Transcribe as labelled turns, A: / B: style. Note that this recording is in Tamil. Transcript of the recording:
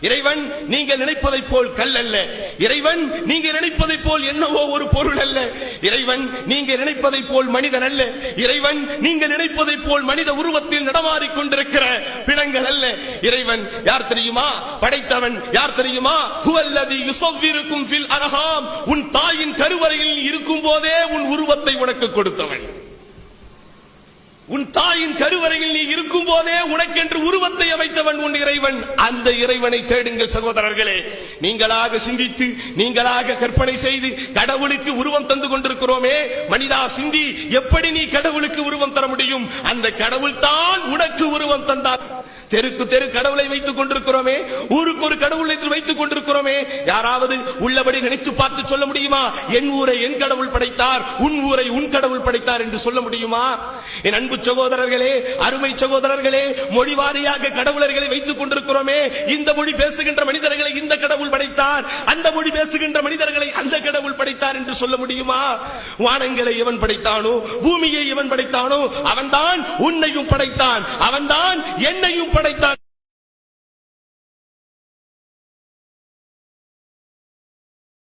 A: இறைவன் நீங்கள் நினைப்பதை போல் கல் அல்ல இறைவன் நீங்க நினைப்பதை போல் என்னவோ ஒரு பொருள் அல்ல. இறைவன் நீங்க நினைப்பதை போல் மனிதன் அல்ல. இறைவன் நீங்க நினைப்பதை போல் மனித உருவத்தில் நடமாடிக் கொண்டிருக்கிற பிணங்கள் அல்ல. இறைவன் யார் தெரியுமா? படைத்தவன் யார் தெரியுமா? குவல்லதி யுசவ்விருக்கும் ஃபில் அரஹாம். உன் தாயின் கருவறையில் இருக்கும் போதே உன் உருவத்தை உனக்கு கொடுத்தவன். உன் தாயின் கருவறையில் நீ இருக்கும் போதே உனக்கென்று உருவத்தை அமைத்தவன் உன் இறைவன். அந்த இறைவனை தேடுங்கள் சகோதரர்களே. நீங்களாக சிந்தித்து நீங்களாக கற்பனை செய்து கடவுளுக்கு உருவம் தந்து கொண்டிருக்கிறோமே. மனிதா சிந்தி எப்படி நீ கடவுளுக்கு உருவம் தர முடியும்? அந்த கடவுள் தான் உனக்கு உருவம் தந்தார். தெருக்கு தெரு கடவுளை வைத்துக் கொண்டிருக்கிறோமே ஊருக்கு ஒரு கடவுளை வைத்துக் கொண்டிருக்கிறோமே யாராவது உள்ளபடி நினைத்து பார்த்து சொல்ல முடியுமா? என் ஊரை என் கடவுள் படைத்தார் உன் ஊரை உன் கடவுள் படைத்தார் என்று சொல்ல முடியுமா? என் அன்பு சகோதரர்களே அருமை சகோதரர்களே மொழி வாரியாக கடவுளர்களை வைத்துக் கொண்டிருக்கிறோமே இந்த மொழி பேசுகின்ற மனிதர்களை இந்த கடவுள் படைத்தார் அந்த மொழி பேசுகின்ற மனிதர்களை அந்த கடவுள் படைத்தார் என்று சொல்ல முடியுமா? வானங்களை எவன் படைத்தானோ பூமியை எவன் படைத்தானோ அவன்தான் உன்னையும் படைத்தான். படைத்தான் அவன்தான் என்னையும் படைத்தான்.